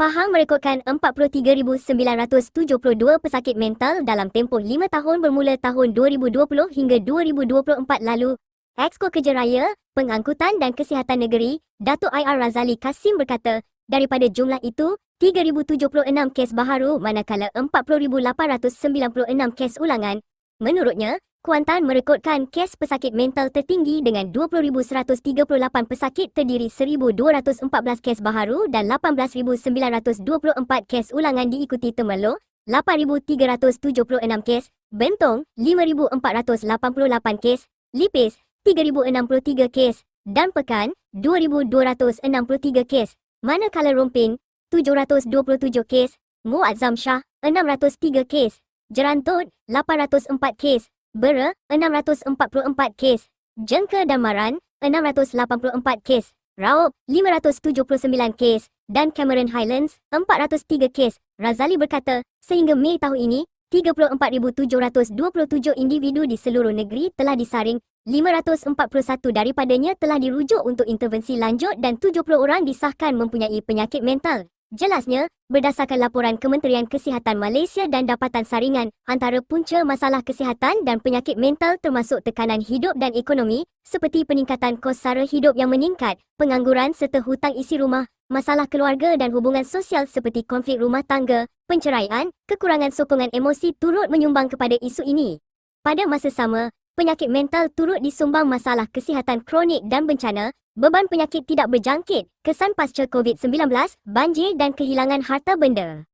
Pahang merekodkan 43,972 pesakit mental dalam tempoh 5 tahun bermula tahun 2020 hingga 2024 lalu. Exko Kerja Raya, Pengangkutan dan Kesihatan Negeri, Datuk IR Razali Kasim berkata, daripada jumlah itu, 3,076 kes baharu manakala 40,896 kes ulangan. Menurutnya, Kuantan merekodkan kes pesakit mental tertinggi dengan 20,138 pesakit terdiri 1,214 kes baharu dan 18,924 kes ulangan diikuti Temerloh, 8,376 kes, Bentong, 5,488 kes, Lipis, 3,063 kes dan Pekan, 2,263 kes. Manakala Rompin, 727 kes, Muazzam Shah, 603 kes, Jerantut, 804 kes, Bera, 644 kes. Jengka dan Maran, 684 kes. Raub, 579 kes. Dan Cameron Highlands, 403 kes. Razali berkata, sehingga Mei tahun ini, 34,727 individu di seluruh negeri telah disaring, 541 daripadanya telah dirujuk untuk intervensi lanjut dan 70 orang disahkan mempunyai penyakit mental. Jelasnya, berdasarkan laporan Kementerian Kesihatan Malaysia dan dapatan saringan, antara punca masalah kesihatan dan penyakit mental termasuk tekanan hidup dan ekonomi, seperti peningkatan kos sara hidup yang meningkat, pengangguran serta hutang isi rumah, masalah keluarga dan hubungan sosial seperti konflik rumah tangga, penceraian, kekurangan sokongan emosi turut menyumbang kepada isu ini. Pada masa sama, penyakit mental turut disumbang masalah kesihatan kronik dan bencana, beban penyakit tidak berjangkit, kesan pasca COVID-19, banjir dan kehilangan harta benda.